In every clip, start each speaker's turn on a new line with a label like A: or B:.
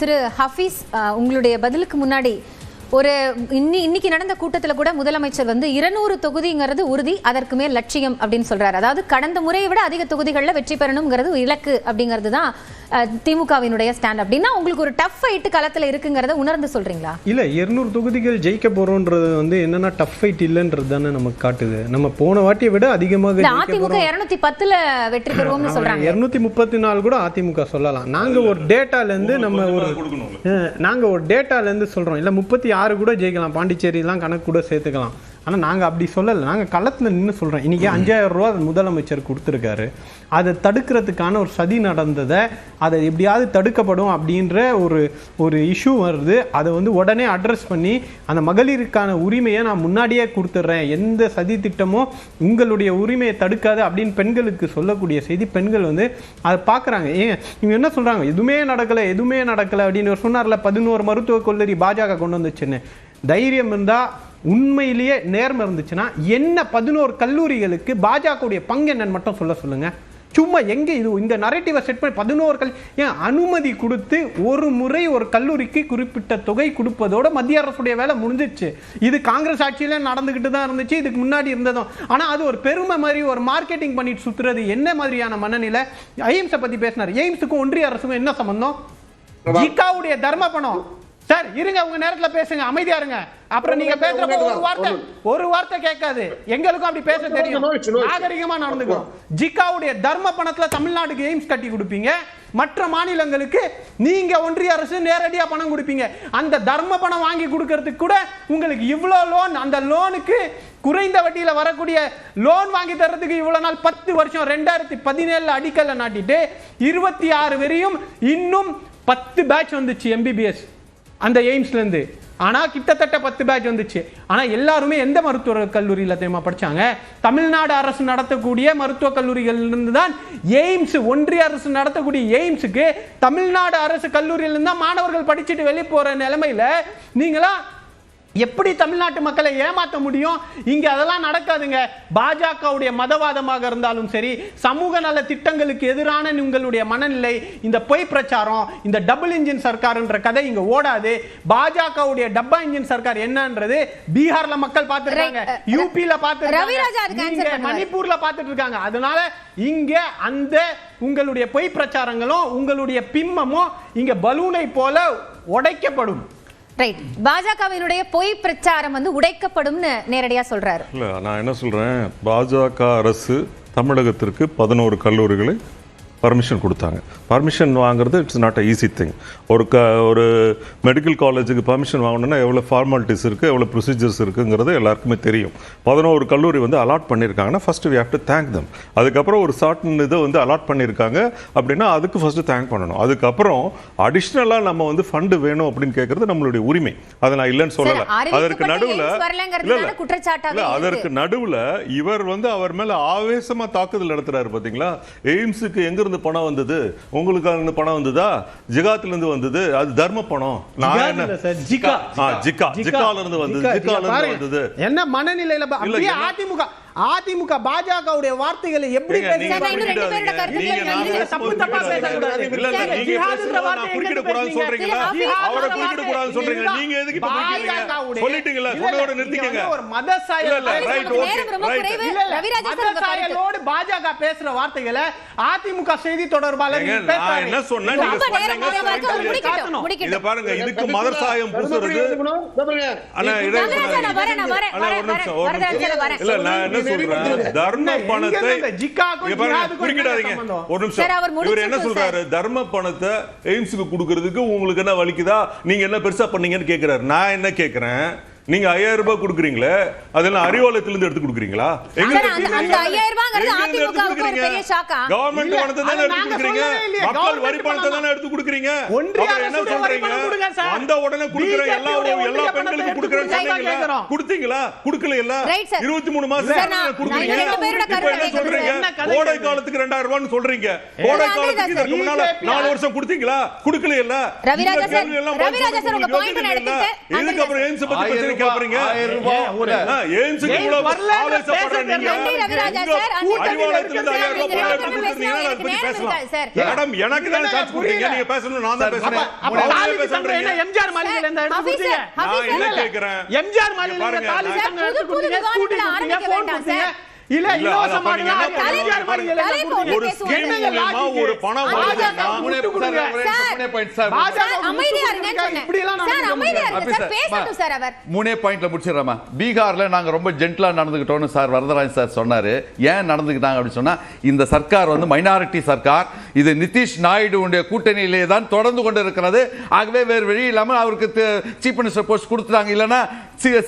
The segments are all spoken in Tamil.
A: திரு ஹஃபீஸ் உங்களுடைய பதிலுக்கு முன்னாடி ஒரு இன்னி இன்னைக்கு நடந்த கூட்டத்துல கூட முதலமைச்சர் வந்து இருநூறு தொகுதிங்கிறது உறுதி அதற்கு மேல் லட்சியம் அப்படின்னு சொல்றாரு. அதாவது கடந்த முறையை விட அதிக தொகுதிகளில் வெற்றி பெறணுங்கிறது இலக்கு அப்படிங்கிறது தான் திமுகவினுடைய ஸ்டாண்ட் அப்படின்னா உங்களுக்கு ஒரு டஃப் ஃபைட் களத்துல இருக்குங்கிறத உணர்ந்து சொல்றீங்களா?
B: இல்ல 200 தொகுதிகள் ஜெயிக்க போறோம்ன்றது வந்து என்னன்னா டஃப் ஃபைட் இல்லைன்றது தானே நமக்கு காட்டுது. நம்ம போன வாட்டியை விட அதிகமாக
A: அதிமுக இருநூத்தி பத்துல வெற்றி பெறுவோம்னு சொல்றாங்க.
B: இருநூத்தி முப்பத்தி நாலு கூட அதிமுக சொல்லலாம். நாங்க ஒரு டேட்டால இருந்து நம்ம ஒரு நாங்க ஒரு டேட்டால இருந்து சொல்றோம். இல்ல முப்பத்தி ஆறு கூட ஜெயிக்கலாம்? பாண்டிச்சேரிலாம் கணக்கு கூட சேர்த்துக்கலாம். ஆனா நாங்க அப்படி சொல்லல. நாங்க களத்துல நின்னு சொல்றோம். இன்னைக்கு அஞ்சாயிரம் ரூபா முதலமைச்சர் கொடுத்துருக்காரு. அதை தடுக்கிறதுக்கான ஒரு சதி நடந்ததை அதை எப்படியாவது தடுக்கப்படும் அப்படின்ற ஒரு ஒரு இஷ்யூ வருது. அதை வந்து உடனே அட்ரஸ் பண்ணி அந்த மகளிருக்கான உரிமையை நான் முன்னாடியே கொடுத்துட்றேன். எந்த சதி திட்டமோ உங்களுடைய உரிமையை தடுக்காது அப்படின்னு பெண்களுக்கு சொல்லக்கூடிய செய்தி பெண்கள் வந்து அதை பார்க்குறாங்க. ஏன் இவங்க என்ன சொல்றாங்க? எதுவுமே நடக்கலை எதுவுமே நடக்கலை அப்படின்னு சொன்னார்ல பதினோரு மருத்துவக் கல்லூரி பாஜக கொண்டு வந்துச்சுன்னு. தைரியம் இருந்தா உண்மையிலேயே நேர்மை இருந்துச்சுன்னா என்ன பதினோரு கல்லூரிகளுக்கு பாஜகவுடைய பங்கு என்னன்னு மட்டும் சொல்ல சொல்லுங்க. சும்மா எங்க இது இந்த நரேட்டிவை செட் பண்ணி பதினோரு கல் ஏன் அனுமதி கொடுத்து ஒரு முறை ஒரு கல்லூரிக்கு குறிப்பிட்ட தொகை கொடுப்பதோட மத்திய அரசுடைய வேலை முடிஞ்சிச்சு. இது காங்கிரஸ் ஆட்சியில நடந்துகிட்டு தான் இருந்துச்சு இதுக்கு முன்னாடி இருந்ததும். ஆனா அது ஒரு பெருமை மாதிரி ஒரு மார்க்கெட்டிங் பண்ணிட்டு சுத்துறது என்ன மாதிரியான மனநிலை? எய்ம்ஸை பத்தி பேசினார். எய்ம்ஸுக்கும் ஒன்றிய அரசுக்கும் என்ன சம்பந்தம்? ஜிகாவுடைய தர்ம பணம். சார் இருங்க உங்க நேரத்துல பேசுங்க அமைதியா இருங்க. அப்புறம் நீங்க பேசுறப்ப ஒரு வார்த்தை ஒரு வார்த்தை கேட்காது. எங்களுக்கும் அப்படி பேச தெரியும். நாகரிகமா நடந்துக்கும் ஜிகாவுடைய தர்ம பணத்துல தமிழ்நாட்டுக்கு எய்ம்ஸ் கட்டி கொடுப்பீங்க. மற்ற மாநிலங்களுக்கு நீங்க ஒன்றிய அரசு நேரடியா பணம் கொடுப்பீங்க. அந்த தர்ம பணம் வாங்கி கொடுக்கறதுக்கு கூட உங்களுக்கு இவ்வளோ லோன் அந்த லோனுக்கு குறைந்த வட்டியில வரக்கூடிய லோன் வாங்கி தர்றதுக்கு இவ்வளவு நாள் பத்து வருஷம் ரெண்டாயிரத்தி பதினேழுல அடிக்கல்ல நாட்டிட்டு இருபத்தி ஆறு வரையும் இன்னும் பத்து பேட்ச் வந்துச்சு எம்பிபிஎஸ் அந்த எய்ம்ஸ்லேருந்து. ஆனால் கிட்டத்தட்ட பத்து பேட்ச் வந்துச்சு. ஆனால் எல்லாருமே எந்த மருத்துவ கல்லூரியில் தெரியுமா படிச்சாங்க? தமிழ்நாடு அரசு நடத்தக்கூடிய மருத்துவ கல்லூரிகள்லேருந்து தான் எய்ம்ஸ் ஒன்றிய அரசு நடத்தக்கூடிய எய்ம்ஸுக்கு தமிழ்நாடு அரசு கல்லூரியிலேருந்து தான் மாணவர்கள் படிச்சுட்டு வெளியே போகிற நிலைமையில நீங்களாம் எப்படி தமிழ்நாட்டு மக்களை ஏமாத்த முடியும்? இங்க அதெல்லாம் நடக்காதுங்க. பாஜகவுடைய மதவாதமாக இருந்தாலும் சரி சமூக நல திட்டங்களுக்கு எதிரான உங்களுடைய மனநிலை இந்த பொய் பிரச்சாரம் இந்த டபுள் இன்ஜின் சர்க்கார்ன்ற கதை இங்க ஓடாது. பாஜகவுடைய டப்பா இன்ஜின் சர்க்கார் என்னன்றது பீகார்ல மக்கள் பார்த்துருக்காங்க.
A: answer
B: பார்த்துருக்காங்க. மணிப்பூர்ல பார்த்துட்டு இருக்காங்க அதனால இங்க அந்த உங்களுடைய பொய் பிரச்சாரங்களும் உங்களுடைய பிம்மமும் இங்க பலூனை போல உடைக்கப்படும்.
A: ரைட் பாஜகவினுடைய பொய் பிரச்சாரம் வந்து உடைக்கப்படும்னு நேரடியா சொல்றாரு.
C: இல்ல நான் என்ன சொல்றேன்? பாஜக அரசு தமிழகத்திற்கு பதினோரு கல்லூரிகளை பர்மிஷன் கொடுத்தாங்க. பர்மிஷன் வாங்குறது it's not a easy thing ஒரு க ஒரு மெடிக்கல் காலேஜுக்கு பர்மிஷன் வாங்கணும்னா எவ்வளோ ஃபார்மாலிட்டிஸ் இருக்குது எவ்வளோ ப்ரொசீஜர்ஸ் இருக்குங்கிறது எல்லாருக்குமே தெரியும். பதினோரு கல்லூரி வந்து அலாட் பண்ணியிருக்காங்கன்னா first we have to thank them அதுக்கப்புறம் ஒரு சார்டன் இதை வந்து அலாட் பண்ணியிருக்காங்க அப்படின்னா அதுக்கு ஃபர்ஸ்ட் தேங்க் பண்ணணும். அதுக்கப்புறம் அடிஷ்னலாக நம்ம வந்து ஃபண்டு வேணும் அப்படின்னு கேட்கறது நம்மளுடைய உரிமை. அதை நான் இல்லைன்னு சொல்லலை. அதற்கு நடுவில் இல்ல. அதற்கு நடுவுல இவர் வந்து அவர் மேல ஆவேசமா தாக்குதல் நடத்துறாரு பாத்தீங்களா? எய்ம்ஸுக்கு எங்க இருந்து பணம் வந்தது. உங்களுக்கு இருந்து பணம் வந்ததா? இருந்து வந்தது. அது தர்ம பணம்.
B: ஜிகா.
C: ஜிகா. ஜிகால இருந்து வந்தது.
B: ஜிகா,
C: ஜிகால
B: ஜிகா.
C: இருந்து வந்தது.
B: என்ன மனநிலையில அதிமுக அதிமுக பாஜகவுடைய வார்த்தைகளை எப்படி பாஜக பேசுற வார்த்தைகளை அதிமுக செய்தி தொடர்பாளர்.
C: பாருங்க இதுக்கு மதர் சாயம் பூசுறது. இல்ல நான் என்ன தர்ம பணத்தை
B: ஜிஹாதுக்கும்
C: குறுக்கிடாதீங்க? ஒரு நிமிஷம். இவர் என்ன சொல்றாரு? தர்ம பணத்தை எய்ம்ஸுக்கு கொடுக்கறதுக்கு உங்களுக்கு என்ன வலிக்குதா? நீங்க என்ன பெருசா பண்ணீங்கன்னு கேக்குறாரு. நான் என்ன கேக்குறேன்? நீங்க ஐயாயிரம் ரூபாய் கொடுக்குறீங்களா அதெல்லாம் அறிவாலயத்துல இருந்து எடுத்து கொடுக்குறீங்களா
A: அந்த- அந்த?
C: கவர்மெண்ட்
B: இல்ல,
C: பணத்தை தானே எடுத்து கொடுக்குறீங்க. மக்கள் வரி பணத்தை தானே எடுத்து கொடுக்குறீங்க என்ன சொல்றீங்க
B: பணம் கொடுங்க சார்.
C: வந்த உடனே கொடுக்குற எல்லா எல்லா பெண்களுக்கும் கொடுக்குறேன்னு சொன்னீங்களா. கொடுத்தீங்களா கொடுக்கல
A: sir.
C: இருபத்தி மூணு மாசம் கொடுக்குறீங்க இப்ப என்ன. சொல்றீங்க கோடை? காலத்துக்கு ரெண்டாயிரம் ரூபான்னு சொல்றீங்க கோடை காலத்துக்கு. இதற்கு முன்னால நாலு வருஷம் கொடுத்தீங்களா கொடுக்கல இல்ல
A: ரவிராஜா சார், ரவிராஜா சார், உங்க
C: யோசிக்கிறீங்களா?
A: எடுத்துட்டு
C: இதுக்கு அப்புறம் எய்ம்ஸ் பத்தி
A: இருக்காது,
C: மேடம் எனக்கு தான். நீங்க பேசணும் நான் தான் பேசுறேன்.
B: எம்ஜிஆர் மாளிகையில இந்த கொடுத்தீங்க?
C: நான் என்ன. கேக்குறேன்?
B: எம்ஜிஆர் மாளிகையில தாலி எடுத்து கொடுத்தீங்க, ஸ்கூட்டி கொடுத்தீங்க, கொடுத்தீங்க. இல்ல,
C: இல்ல,
B: இலவச
C: அதை பண்ணீங்க.
B: மாடுலாம்
C: தலைப்பு
B: எம்ஜிஆர் மாளிகையில
A: தலைப்பு
B: கொடுத்தீங்க.
A: ஒண்ணு
C: ஒரு. ஸ்கீம் மூலமா ஒரு பணம்
D: மூணே பாயிண்ட்ல முடிச்சிடறேமா பீகார்ல நாங்க ரொம்ப ஜென்டலா நடந்துக்கிட்டோம்னு சார் வரதராஜன் சார் சொன்னாரு. ஏன் நடந்துக்கிட்டாங்க அப்படின்னு சொன்னா இந்த சர்க்கார் வந்து மைனாரிட்டி சர்க்கார். இது நிதிஷ் நாயுடுவுடைய கூட்டணியிலே தான் தொடர்ந்து கொண்டு இருக்கிறது ஆகவே வேறு வழி இல்லாம அவருக்கு சீஃப் மினிஸ்டர் போஸ்ட் கொடுத்துட்டாங்க. இல்லைன்னா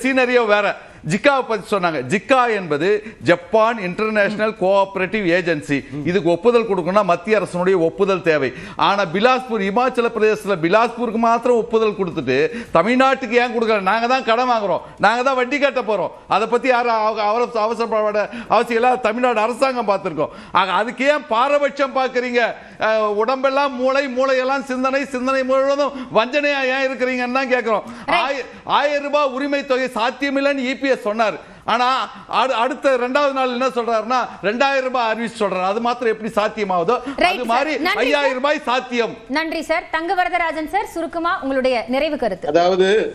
D: சீனரியோ வேற. ஜிக்காவை பற்றி சொன்னாங்க. ஜிக்கா என்பது ஜப்பான் இன்டர்நேஷனல் கோஆபரேட்டிவ் ஏஜென்சி இதுக்கு ஒப்புதல் கொடுக்கணும்னா மத்திய அரசனுடைய ஒப்புதல் தேவை. ஆனால் பிலாஸ்பூர் இமாச்சல பிரதேசத்தில் பிலாஸ்பூருக்கு மாத்திரம் ஒப்புதல் கொடுத்துட்டு தமிழ்நாட்டுக்கு ஏன் கொடுக்கல? நாங்கள் தான் கடன் வாங்குறோம். நாங்கள் தான் வட்டி கட்ட போகிறோம் அதை பற்றி யாரும் அவர- அவசரப்பட அவசியம் இல்லை. தமிழ்நாடு அரசாங்கம் பார்த்துருக்கோம் ஆக அதுக்கு ஏன் பாரபட்சம் பார்க்குறீங்க உடம்பெல்லாம் மூளை மூளையெல்லாம் சிந்தனை சிந்தனை முழுவதும் வஞ்சனையா ஏன் இருக்கிறீங்கன்னு தான் கேட்குறோம் ஆயிரம் ரூபாய் உரிமை தொகை சாத்தியமில்லைன்னு இபிஎஸ் சொன்னார். ஆனா அடு- அடுத்த ரெண்டாவது நாள் என்ன சொல்றாருன்னா ரெண்டாயிரம் ரூபாய் அறிவிச்சு சொல்றாரு. அது மாத்திரம் எப்படி சாத்தியமாகுதோ?
A: Right,
D: அது. மாதிரி. ஐயாயிரம் ரூபாய் சாத்தியம்.
A: நன்றி சார் தங்க வரதராஜன் சார் சுருக்கமா உங்களுடைய நிறைவு கருத்து.
E: அதாவது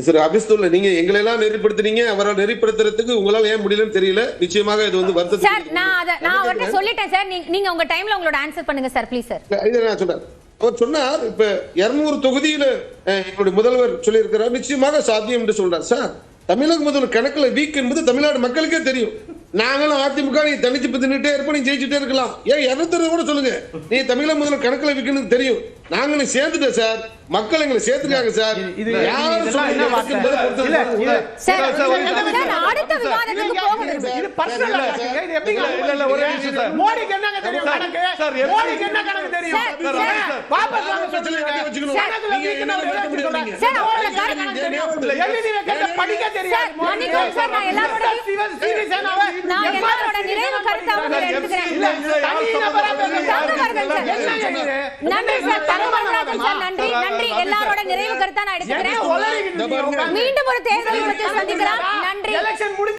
E: சரி அபிஸ்துல்ல நீங்க எங்களை எல்லாம் நெறிப்படுத்துனீங்க அவரை நெறிப்படுத்துறதுக்கு உங்களால ஏன் முடியலன்னு தெரியல. நிச்சயமாக இது வந்து வருத்தத்துக்கு
A: சார் நான் அத நான் அவர்கிட்ட சொல்லிட்டேன் சார் நீங்க- நீங்க உங்க டைம்ல உங்களோட ஆன்சர் பண்ணுங்க சார் ப்ளீஸ் சார்
E: இல்ல, இதை நான் சொன்னேன். அவர் சொன்னார் இப்ப இருநூறு தொகுதியில எங்களுடைய முதல்வர் சொல்லியிருக்கிறார். நிச்சயமாக சாத்தியம் என்று சொல்றார். சார் தமிழக முதல்வர் கணக்குல வீக் என்பது தமிழ்நாடு மக்களுக்கே தெரியும். நாங்களும் அதிமுக நீ தனிச்சு தின்னுட்டே இருப்போம் நீ ஜெயிச்சுட்டே இருக்கலாம். ஏன் இருநூத்தி கூட சொல்லுங்க. நீ தமிழக முதல்வர் கணக்குல வீக்குன்னு தெரியும். நாங்க நீ சேர்ந்துட்டோம் சார் மக்கள் எங்களை சேர்த்துக்காங்க சார்
B: இது-
E: யாரும்
A: அடுத்த விவாதத்துக்கு போக விரும்புறேன்
B: இது.
E: சார்.
B: இது எப்படிங்க
D: இல்ல, இல்ல, இல்ல, ஒரே நிமிஷம் சார்.
B: மோடிக்கு என்னங்க தெரியும்
D: சார்,
B: கணக்கு?
D: சார், எப்படி-
B: மோடிக்கு என்ன கணக்கு தெரியும்?
A: சார்.
B: வாபஸ் வாங்க
E: பிரச்சனை
B: சொல்லுங்க.
E: கட்டி வச்சுக்கணும். நீங்க என்ன
B: எழுதி
A: சார், கணக்கு
E: தெரியும்.
B: படிக்க தெரியாது.
A: சார், நான் எல்லாரோட- நான் எல்லாரோட நிறைவு கருத்தாவும்
B: படிக்கிறார்?
A: எடுத்துக்கிறேன். நன்றி சார். நன்றி நன்றி எல்லாரோட நிறைவு கருத்தா நான் எடுத்துக்கிறேன்? மீண்டும் ஒரு தேர்தலை சந்திக்கலாம். நன்றி.